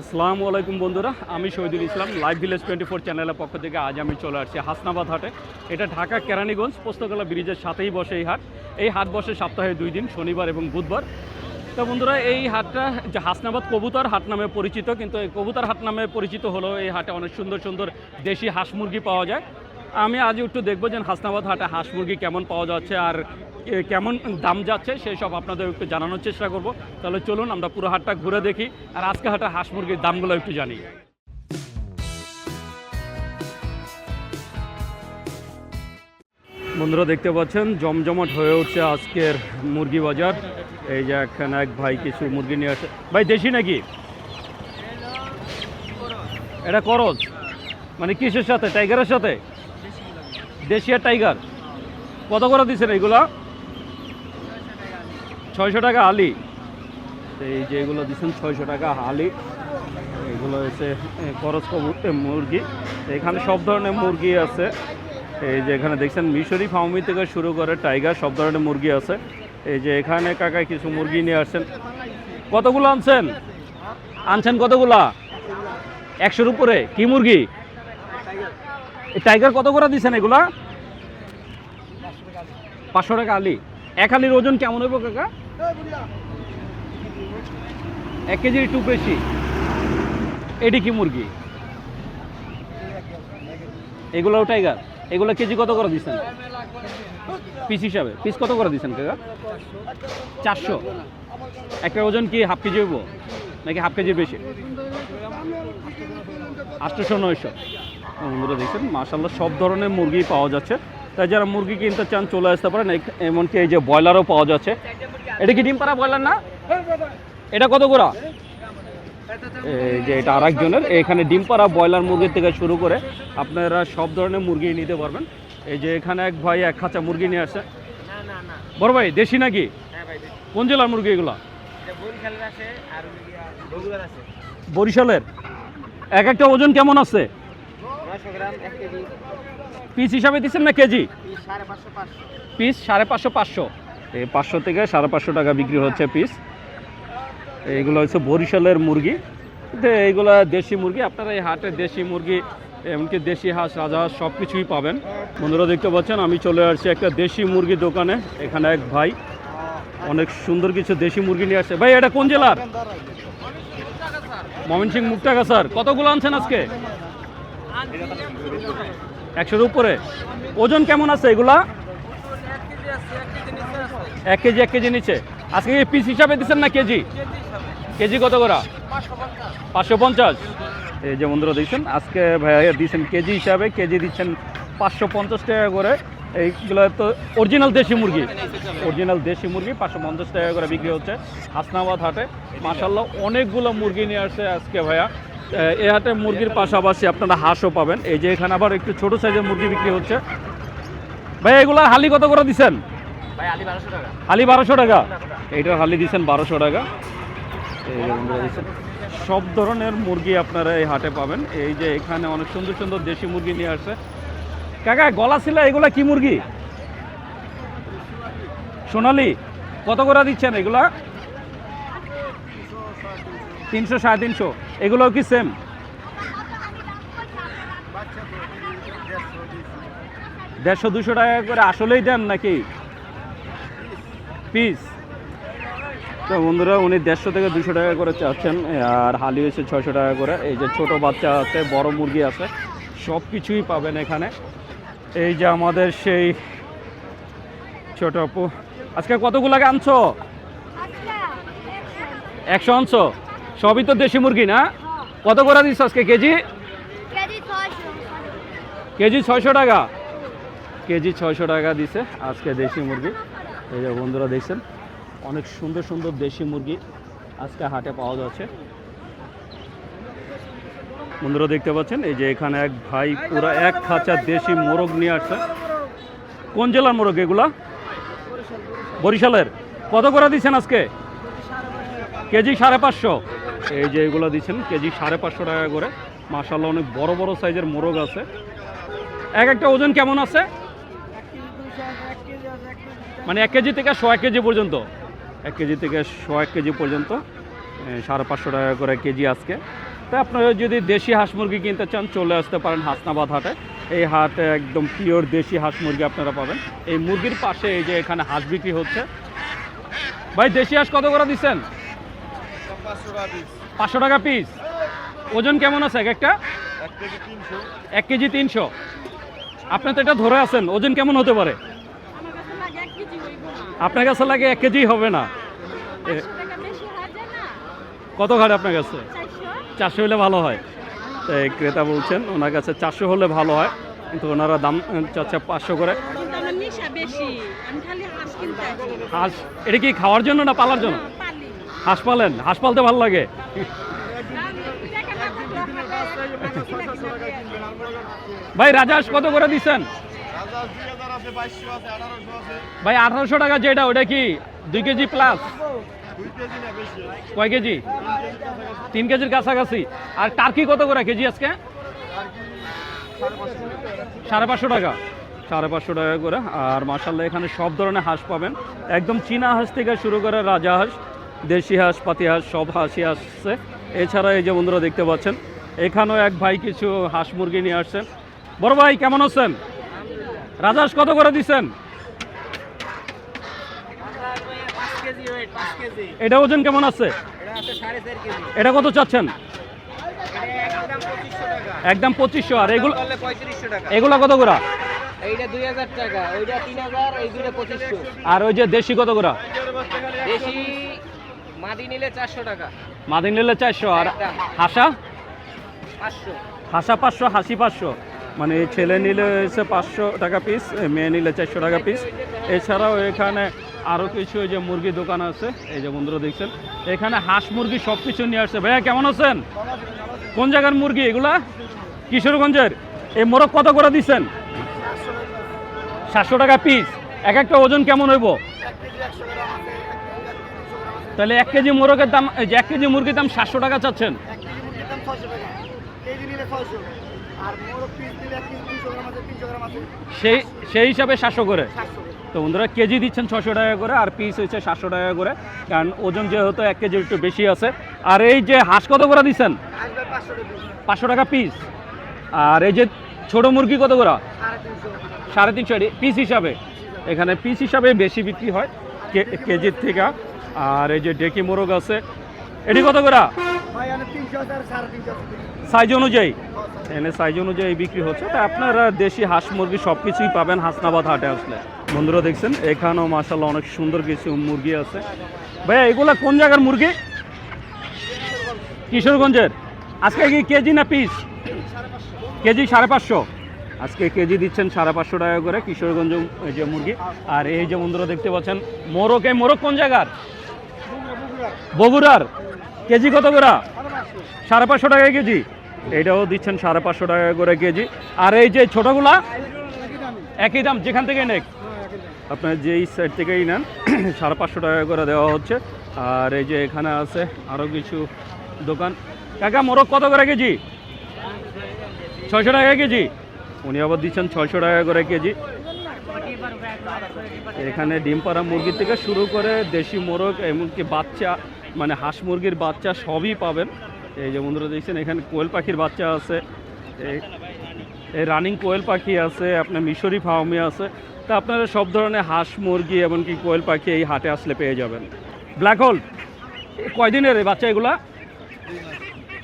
আসসালামু আলাইকুম বন্ধুরা, আমি Shahidul Islam live village twenty four চ্যানেলের পক্ষ থেকে আজ আমি চলে আসছি হাসনাবাদ হাটে। এটা ঢাকা কেরানীগঞ্জ, পোস্তকলা ব্রিজের সাথেই বসে এই হাট। এই হাট বসে সপ্তাহে দুই দিন, শনিবার এবং বুধবার। তো বন্ধুরা, এই হাটটা যে হাসনাবাদ কবুতর হাট নামে পরিচিত, কিন্তু এই কবুতর হাট নামে পরিচিত হলো এই হাটে অনেক সুন্দর সুন্দর দেশি হাঁস মুরগি পাওয়া যায়। আমি আজ একটু দেখব যে হাসনাবাদ হাটে হাঁস মুরগি কেমন পাওয়া যাচ্ছে আর কেমন দাম যাচ্ছে সেই সব আপনাদের একটু জানানোর চেষ্টা করব। তাহলে চলুন আমরা পুরো হাটটা ঘুরে দেখি আর আজকে হাটে হাঁস মুরগির দামগুলো একটু জানি। বন্ধুরা দেখতে পাচ্ছেন জমজমাট হয়ে উঠছে আজকের মুরগি বাজার। এই যে এখানে এক ভাই কিছু মুরগি নিয়ে আসে। ভাই দেশি নাকি? এটা করজ। মানে কিসের সাথে? টাইগারের সাথে? দেশি আর টাইগার। কত করে দিচ্ছেন এইগুলা ছয়শো টাকা আলি। এই যে এগুলো দিচ্ছেন ছয়শো টাকা আলি। এগুলো হচ্ছে এ, করজ মুরগি। এখানে সব ধরনের মুরগি আছে। এই যে এখানে দেখছেন মিশরি ফার্মি থেকে শুরু করে টাইগার সব ধরনের মুরগি আছে। এই যে এখানে কাকা কিছু মুরগি নিয়ে আসছেন। কতগুলো আনছেন? আনছেন কতগুলা? একশোর উপরে। কি মুরগি? টাইগার কত করে দিচ্ছেন এগুলা? পাঁচশো টাকা আলি। এক আলির ওজন কেমন হইব কাকা? এক কেজির একটু বেশি। এটি কি মুরগি? এগুলোও টাইগার এগুলো কেজি কত করে দিচ্ছেন পিস হিসাবে। পিস কত করে দিচ্ছেন কাকা? চারশো। একটা ওজন কি হাফ কেজি হইব? নাকি হাফ কেজির বেশি? আটশোশো নয়শো। বন্ধুরা দেখছেন মাসাল্লাহ সব ধরনের মুরগি পাওয়া যাচ্ছে। তাই যারা মুরগি কিনতে চান, চলে আসতে পারেন। এমনকি এই যে ব্রয়লারও পাওয়া যাচ্ছে। এটা কি ডিম পাড়া ব্রয়লার না? এটা কত গোড়া এই যে এটা আরেকজনের। এখানে ডিম পাড়া ব্রয়লার মুরগির থেকে শুরু করে আপনারা সব ধরনের মুরগি নিতে পারবেন। এই যে এখানে এক ভাই এক খাঁচা মুরগি নিয়ে আসছে। বড় ভাই, দেশি নাকি? কোন জেলার মুরগি এগুলো? বরিশালের। এক একটা ওজন কেমন আছে? পিস হিসাবে দিচ্ছেন না কেজি? পিস সাড়ে পাঁচশো পাঁচশো। এই পাঁচশো থেকে সাড়ে পাঁচশো টাকা বিক্রি হচ্ছে পিস। এইগুলো হচ্ছে বরিশালের মুরগি। এইগুলো দেশি মুরগি আপনারা এই হাটে দেশি মুরগি এমনকি দেশি হাঁস রাজহাঁস সব কিছুই পাবেন। বন্ধুরা দেখতে পাচ্ছেন আমি চলে আসছি একটা দেশি মুরগি দোকানে। এখানে এক ভাই অনেক সুন্দর কিছু দেশি মুরগি নিয়ে আসছে। ভাই এটা কোন জেলার? ময়মনসিং মুক্তাগা স্যার কতগুলো আনছেন আজকে? একশোর উপরে। ওজন কেমন আছে এগুলা? এক কেজি এক কেজি নিচে। আজকে পিস হিসাবে দিচ্ছেন না কেজি? কেজি কত করা? পাঁচশো পঞ্চাশ। এই যে বন্ধুরা দিচ্ছেন আজকে ভাইয়া দিচ্ছেন কেজি হিসাবে, কেজি দিচ্ছেন পাঁচশো পঞ্চাশ টাকা করে। এইগুলো তো অরিজিনাল দেশি মুরগি। অরিজিনাল দেশি মুরগি, পাঁচশো পঞ্চাশ টাকা করে বিক্রি হচ্ছে হাসনাবাদ হাটে। মাসাল্লাহ অনেকগুলো মুরগি নিয়ে আসছে আজকে ভাইয়া। এ- হাটে মুরগির পাশাপাশি আপনারা হাঁসও পাবেন। এই যে এখানে আবার একটু ছোট সাইজের মুরগি বিক্রি হচ্ছে। ভাইয়া এগুলো হালি কত করে দিচ্ছেন হালি বারোশো টাকা। এইটার হালি দিচ্ছেন বারোশো টাকা। সব ধরনের মুরগি আপনারা এই হাটে পাবেন। এই যে এখানে অনেক সুন্দর সুন্দর দেশি মুরগি নিয়ে আসছে। কাকা গলা ছিল এগুলা কি মুরগি? সোনালি কত করে দিচ্ছেন এগুলা? তিনশো সাড়ে তিনশো। এগুলো কি সেম দেড়শো দুশো টাকা করে আসলেই দেন নাকি? পিস তো বন্ধুরা উনি দেড়শো থেকে দুশো টাকা করে চাচ্ছেন আর হালি হয়েছে ছয়শো টাকা করে। এই যে ছোট বাচ্চা আছে বড় মুরগি আছে সব কিছুই পাবেন এখানে। এই যে আমাদের সেই ছোট আপু আজকে কতগুলাকে আনছো? একশো আনছো? সবই তো দেশি মুরগি না? কত করে দিচ্ছ আজকে? কেজি? কেজি ছয়শো। টাকা? কেজি ছয়শো টাকা দিছে আজকে দেশি মুরগি। এই যে বন্ধুরা দেখছেন অনেক সুন্দর সুন্দর দেশি মুরগি আজকে হাটে পাওয়া যাচ্ছে। বন্ধুরা দেখতে পাচ্ছেন এই যে এখানে এক ভাই পুরা এক খাঁচা দেশি মোরগ নিয়ে আসছে। কোন জেলার মোরগ এগুলা? বরিশালের। কত করে দিচ্ছেন আজকে? কেজি সাড়ে পাঁচশো। এই যে এগুলো দিচ্ছেন, কেজি সাড়ে পাঁচশো টাকা করে। মাসাল্লাহ অনেক বড় বড় সাইজের মোরগ আছে। এক একটা ওজন কেমন আছে? মানে এক কেজি থেকে শো এক কেজি পর্যন্ত। এক কেজি থেকে শো এক কেজি পর্যন্ত সাড়ে পাঁচশো টাকা করে কেজি আজকে। তা আপনারা যদি দেশি হাঁস মুরগি কিনতে চান, চলে আসতে পারেন হাসনাবাদ হাটে। এই হাটে একদম পিওর দেশি হাঁস মুরগি আপনারা পাবেন। এই মুরগির পাশে এই যে এখানে হাঁস বিক্রি হচ্ছে। ভাই, দেশি হাঁস কত করে দিচ্ছেন? পাঁচশো টাকা পিস ওজন কেমন আছে এক একটা? এক কেজি তিনশো। আপনি তো এটা ধরে আছেন ওজন কেমন হতে পারে? আমার কাছে লাগে এক কেজি হইব না। আপনার কাছে লাগে এক কেজি হবে না। পাঁচশো টাকা কত ঘাট আপনার কাছে? চারশো। হলে ভালো হয়। তো এই ক্রেতা বলছেন ওনার কাছে চারশো হলে ভালো হয় কিন্তু ওনারা দাম চাচ্ছে পাঁচশো করে। কিন্তু আমার নেশা বেশি। আমি খালি হাঁস কিনতে আসি। হাঁস এটা কি খাওয়ার জন্য না পালার জন্য? পালি হাঁস পালেন? হাঁস পালতে ভালো লাগে। ভাই রাজহাঁস কত করে দিচ্ছেন? ভাই, আঠারোশো টাকা যেটা, ওটা কি দুই কেজি প্লাস কয় কেজি? তিন কেজির কাছাকাছি। আর টার্কি কত করে কেজি আজকে? সাড়ে পাঁচশো টাকা। সাড়ে পাঁচশো টাকা করে। আর মাসাল্লাহ এখানে সব ধরনের হাঁস পাবেন। একদম চীনা হাঁস থেকে শুরু করে রাজা হাঁস। দেশি হাঁস পাতি হাঁস সব হাঁসই আসছে। এছাড়া এই যে বন্ধুরা দেখতে পাচ্ছেন এখানেও এক ভাই কিছু হাঁস মুরগি নিয়ে আসছেন বড় ভাই কেমন আছেন? রাজহাঁস কত করে দিচ্ছেন? এটা ওজন কেমন আছে? এটা কত চাচ্ছেন? একদম পঁচিশশো। আর এগুলো এগুলো কত করে? আর ওই যে দেশি কত করে? মাদি নিলে চারশো টাকা। মাদিন নিলে চারশো আর হাসা? পাঁচশো। হাসা পাঁচশো হাসি পাঁচশো। মানে ছেলে নিলে হচ্ছে পাঁচশো টাকা পিস মেয়ে নিলে চারশো টাকা পিস এছাড়াও এখানে আরও কিছু ওই যে মুরগির দোকান আছে এই যে বন্ধুরা দেখছেন এখানে হাঁস মুরগি সব কিছু নিয়ে আসছে। ভাইয়া কেমন আছেন? কোন জায়গার মুরগি এগুলা? কিশোরগঞ্জের? এই মোরগ কত করে দিচ্ছেন? সাতশো টাকা পিস এক একটা ওজন কেমন হইব? তাহলে এক কেজি মোরগের দাম এই যে এক কেজি মুরগির দাম সাতশো টাকা চাচ্ছেন। সেই সেই হিসাবে সাতশো করে। তো বন্ধুরা কেজি দিচ্ছেন ছশো টাকা করে আর পিস হচ্ছে সাতশো টাকা করে। কারণ ওজন যেহেতু এক কেজি একটু বেশি আছে। আর এই যে হাঁস কত করে দিচ্ছেন? পাঁচশো টাকা পিস আর এই যে ছোট মুরগি কত করে? সাড়ে তিনশো। পিস হিসাবে। এখানে পিস হিসাবে বেশি বিক্রি হয় কেজির থেকে। আর এই যে ডেকি মোরগ আছে এটি কত করে? সাইজ অনুযায়ী? এনে সাইজ অনুযায়ী বিক্রি হচ্ছে। তা আপনারা দেশি হাঁস মুরগি সব কিছুই পাবেন হাসনাবাদ হাটে আসলে। বন্ধুরা দেখছেন এখানেও মাসাল্লাহ অনেক সুন্দর কিছু মুরগি আছে। ভাইয়া এগুলা কোন জায়গার মুরগি? কিশোরগঞ্জের। আজকে কি কেজি না পিস? কেজি সাড়ে পাঁচশো। আজকে কেজি দিচ্ছেন সাড়ে পাঁচশো টাকা করে কিশোরগঞ্জ, এই যে মুরগি। আর এই যে বন্ধুরা দেখতে পাচ্ছেন, মোরগ, এই মোরগ কোন জায়গার? বগুড়ার। কেজি কত করে? সাড়ে পাঁচশো টাকা কেজি। এটাও দিচ্ছেন সাড়ে পাঁচশো টাকা করে কেজি। আর এই যে ছোটোগুলা, একই দাম, যেখান থেকে নেক? আপনার যেই সাইড থেকেই নেন, সাড়ে পাঁচশো টাকা করে দেওয়া হচ্ছে। আর এই যে এখানে আছে আরও কিছু দোকান। কাকা, মোরগ কত করে কেজি? ছয়শো টাকা কেজি। উনি আবার দিচ্ছেন ছয়শো টাকা করে কেজি। এখানে ডিম পাড়া মুরগির থেকে শুরু করে দেশি মোরগ, এমনকি বাচ্চা মানে হাঁস মুরগির বাচ্চা সবই পাবেন। এই যে বন্ধুরা দেখছেন, এখানে কোয়েল পাখির বাচ্চা আছে। এই- রানিং কোয়েল পাখি আছে, আপনার মিশরি ফার্মি আছে। তা আপনারা সব ধরনের হাঁস মুরগি, এমনকি কোয়েল পাখি এই হাটে আসলে পেয়ে যাবেন। ব্ল্যাক হোল কয়দিনের এই বাচ্চা এগুলা?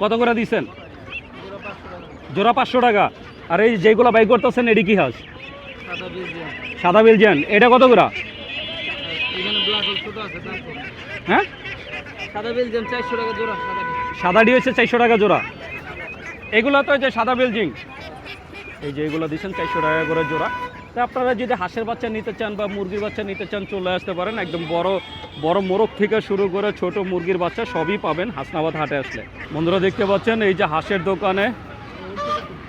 কত করে দিচ্ছেন জোড়া পাঁচশো টাকা। আর এই যেগুলো বাই করতেছেন এটি কি হাঁস? সাদা বেলজিয়ান। এটা কত করে? হ্যাঁ? সাদাটি হচ্ছে চারশো টাকা জোড়া। এগুলো তো যে সাদা বেলজিং এই যে এগুলো দিচ্ছেন চারশো টাকা করে জোড়া। তা আপনারা যদি হাঁসের বাচ্চা নিতে চান বা মুরগির বাচ্চা নিতে চান চলে আসতে পারেন। একদম বড় বড় মোরগ থেকে শুরু করে ছোট মুরগির বাচ্চা সবই পাবেন হাসনাবাদ হাটে আসলে। বন্ধুরা দেখতে পাচ্ছেন এই যে হাঁসের দোকানে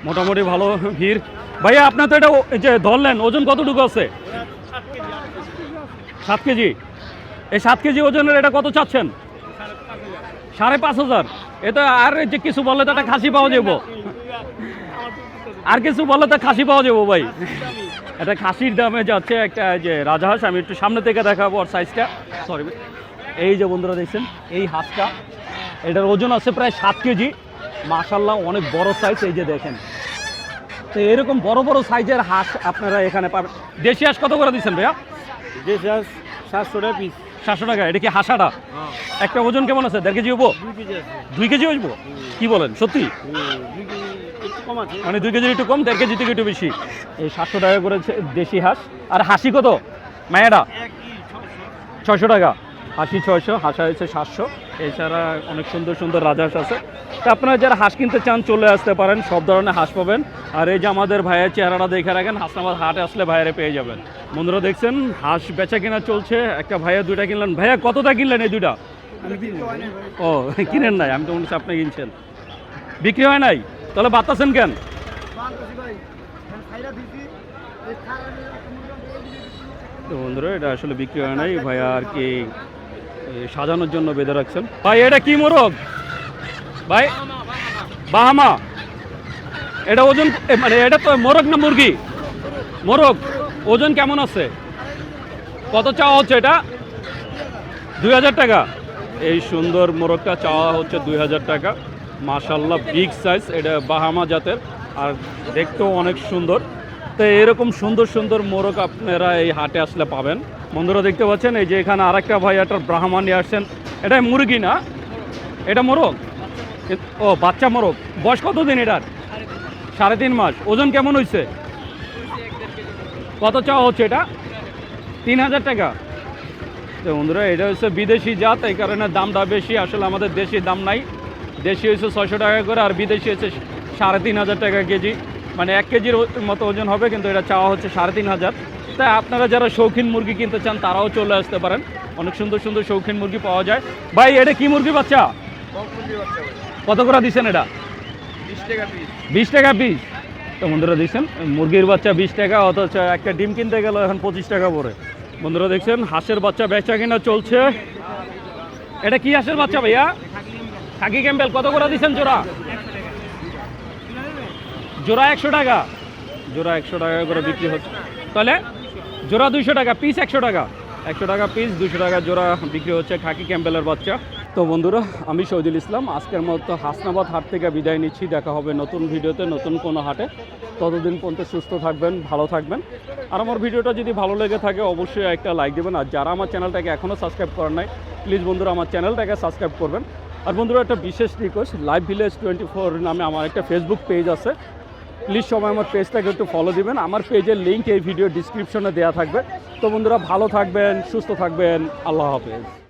মোটামুটি ভালো ভিড়। ভাইয়া, আপনার তো এটা যে ধরলেন, ওজন কতটুকু আছে? সাত কেজি এই সাত কেজি ওজনের এটা কত চাচ্ছেন? সাড়ে পাঁচ হাজার। এটা আর যে কিছু বলে তো একটা খাসি পাওয়া যাব। আর কিছু বলে তো খাসি পাওয়া যাব ভাই। এটা খাসির দামে যাচ্ছে একটা যে রাজহাঁস, আমি একটু সামনে থেকে দেখাবো আর সাইজটা সরি এই যে বন্ধুরা দেখছেন, এই হাঁসটা, এটার ওজন আছে প্রায় সাত কেজি। মাশাল্লাহ অনেক বড় সাইজ এই যে দেখেন। তো এরকম বড় বড় সাইজের হাঁস আপনারা এখানে পাবেন। দেশি হাঁস কত করে দিচ্ছেন ভাইয়া? দেশি হাঁস সাতশো টাকা পিস সাতশো টাকা এটা কি হাঁসাটা? একটা ওজন কেমন আছে? দেড় কেজি হব দুই কেজি হইব? কি বলেন সত্যি? মানে দুই কেজির একটু কম দেড় কেজি থেকে একটু বেশি। এই সাতশো টাকা করে দেশি হাঁস। আর হাসি কত? মায়েরা ছয়শো টাকা। হাসি ছয়শো হাসা হয়েছে সাতশো। এছাড়া অনেক সুন্দর সুন্দর রাজহাঁস আছে। তা আপনারা যারা হাঁস কিনতে চান চলে আসতে পারেন সব ধরনের হাঁস পাবেন। আর এই যে আমাদের ভাইয়ের চেহারাটা দেখে রাখেন হাসনাবাদ হাটে আসলে ভাইয়েরে পেয়ে যাবেন। বন্ধুরা দেখছেন হাঁস বেচা কেনা চলছে একটা ভাইয়া দুইটা কিনলেন। ভাইয়া কতটা কিনলেন এই দুইটা? ও কিনেন নাই আমি তো মনে হচ্ছে আপনি কিনছেন। বিক্রি হয় নাই? তাহলে বাতাসেন কেন? তো বন্ধুরা এটা আসলে বিক্রি হয় নাই। ভাইয়া আর কি সাজানোর জন্য বেঁধে রাখছেন। ভাই, এটা কি মোরগ? ভাই, বাহামা। এটা ওজন মানে এটা তো মোরগ না মুরগি? মোরগ, ওজন কেমন আছে? কত চাওয়া হচ্ছে এটা? দুই হাজার টাকা। এই সুন্দর মোরগটা চাওয়া হচ্ছে দুই হাজার টাকা। মাশাল্লাহ বিগ সাইজ। এটা বাহামা জাতের। আর দেখতেও অনেক সুন্দর। তো এরকম সুন্দর সুন্দর মোরগ আপনারা এই হাটে আসলে পাবেন। বন্ধুরা দেখতে পাচ্ছেন, এই যে এখানে আরেকটা ভাই একটা ব্রাহ্মণ নিয়ে আসছেন। এটা মুরগি না? এটা মোরগ? ও, বাচ্চা মোরগ। বয়স কত দিন এটার? সাড়ে তিন মাস। ওজন কেমন হয়েছে কত চাওয়া হচ্ছে এটা? তিন হাজার টাকা। তো বন্ধুরা, এটা হচ্ছে বিদেশি জাত, এই কারণে দামটা বেশি। আসলে আমাদের দেশি দাম নাই। দেশি হচ্ছে ছয়শো টাকা করে, আর বিদেশি হচ্ছে সাড়ে তিন হাজার টাকা কেজি। মানে এক কেজির মতো ওজন হবে, কিন্তু এটা চাওয়া হচ্ছে সাড়ে তিন হাজার। তাই আপনারা যারা শৌখিন মুরগি কিনতে চান, তারাও চলে আসতে পারেন। অনেক সুন্দর সুন্দর শৌখিন মুরগি পাওয়া যায়। ভাই, এটা কি মুরগি বাচ্চা? কত করে দিচ্ছেন এটা? বিশ টাকা পিস তো বন্ধুরা দেখছেন, মুরগির বাচ্চা বিশ টাকা, অথচ একটা ডিম কিনতে গেল, এখন পঁচিশ টাকা পরে বন্ধুরা দেখছেন, হাঁসের বাচ্চা বেচা কিনা চলছে। এটা কি হাঁসের বাচ্চা ভাইয়া? খাকি ক্যাম্পেল কত করে দিচ্ছেন জোড়া? জোড়া একশো টাকা। জোড়া একশো টাকা করে বিক্রি হচ্ছে। তাহলে জোড়া দুইশো টাকা পিস একশো টাকা। একশো টাকা পিস দুশো টাকা জোড়া বিক্রি হচ্ছে খাকি ক্যাম্পেলের বাচ্চা। তো বন্ধুরা, আমি শহীদুল ইসলাম। আজকের মতো হাসনাবাদ হাট থেকে বিদায় নিচ্ছি। দেখা হবে নতুন ভিডিওতে, নতুন কোনো হাটে। ততদিন পর্যন্ত সুস্থ থাকবেন, ভালো থাকবেন। আর আমার ভিডিওটা যদি ভালো লেগে থাকে, অবশ্যই একটা লাইক দেবেন। আর যারা আমার চ্যানেলটাকে এখনও সাবস্ক্রাইব করেন নাই প্লিজ বন্ধুরা আমার চ্যানেলটাকে সাবস্ক্রাইব করবেন। আর বন্ধুরা, একটা বিশেষ request live village twenty four নামে আমার একটা ফেসবুক পেজ আছে। প্লিজ সবাই আমার পেজটাকে একটু ফলো দিবেন। আমার পেজের লিঙ্ক এই ভিডিও ডিসক্রিপশনে দেওয়া থাকবে। তো বন্ধুরা, ভালো থাকবেন, সুস্থ থাকবেন। আল্লাহ হাফেজ।